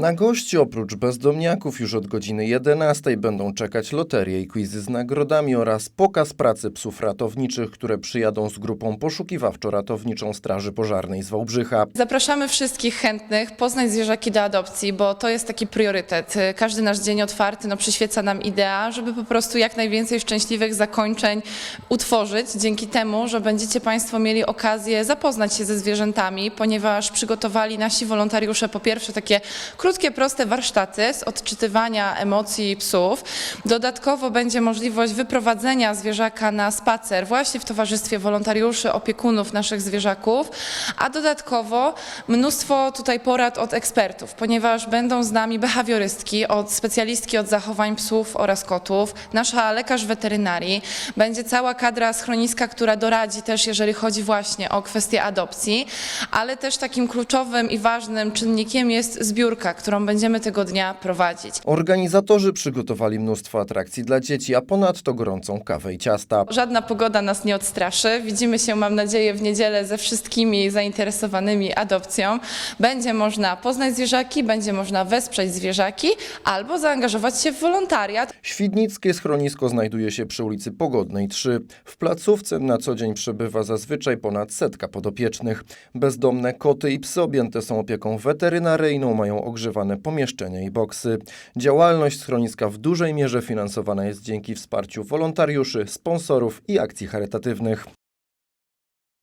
Na gości oprócz bezdomniaków już od godziny 11 będą czekać loterie i quizy z nagrodami oraz pokaz pracy psów ratowniczych, które przyjadą z grupą poszukiwawczo-ratowniczą Straży Pożarnej z Wałbrzycha. Zapraszamy wszystkich chętnych poznać zwierzaki do adopcji, bo to jest taki priorytet. Każdy nasz dzień otwarty no, przyświeca nam idea, żeby po prostu jak najwięcej szczęśliwych zakończeń utworzyć dzięki temu, że będziecie Państwo mieli okazję zapoznać się ze zwierzętami, ponieważ przygotowali nasi wolontariusze po pierwsze takie krótkie, proste warsztaty z odczytywania emocji psów. Dodatkowo będzie możliwość wyprowadzenia zwierzaka na spacer właśnie w towarzystwie wolontariuszy, opiekunów naszych zwierzaków, a dodatkowo mnóstwo tutaj porad od ekspertów, ponieważ będą z nami behawiorystki, od specjalistki od zachowań psów oraz kotów, nasza lekarz weterynarii, będzie cała kadra schroniska, która doradzi też, jeżeli chodzi właśnie o kwestie adopcji, ale też takim kluczowym i ważnym czynnikiem jest zbiórka, którą będziemy tego dnia prowadzić. Organizatorzy przygotowali mnóstwo atrakcji dla dzieci, a ponadto gorącą kawę i ciasta. Żadna pogoda nas nie odstraszy. Widzimy się, mam nadzieję, w niedzielę ze wszystkimi zainteresowanymi adopcją. Będzie można poznać zwierzaki, będzie można wesprzeć zwierzaki albo zaangażować się w wolontariat. Świdnickie schronisko znajduje się przy ulicy Pogodnej 3. W placówce na co dzień przebywa zazwyczaj ponad setka podopiecznych. Bezdomne koty i psy objęte są opieką weterynaryjną, mają ogrzewane pomieszczenia i boksy. Działalność schroniska w dużej mierze finansowana jest dzięki wsparciu wolontariuszy, sponsorów i akcji charytatywnych.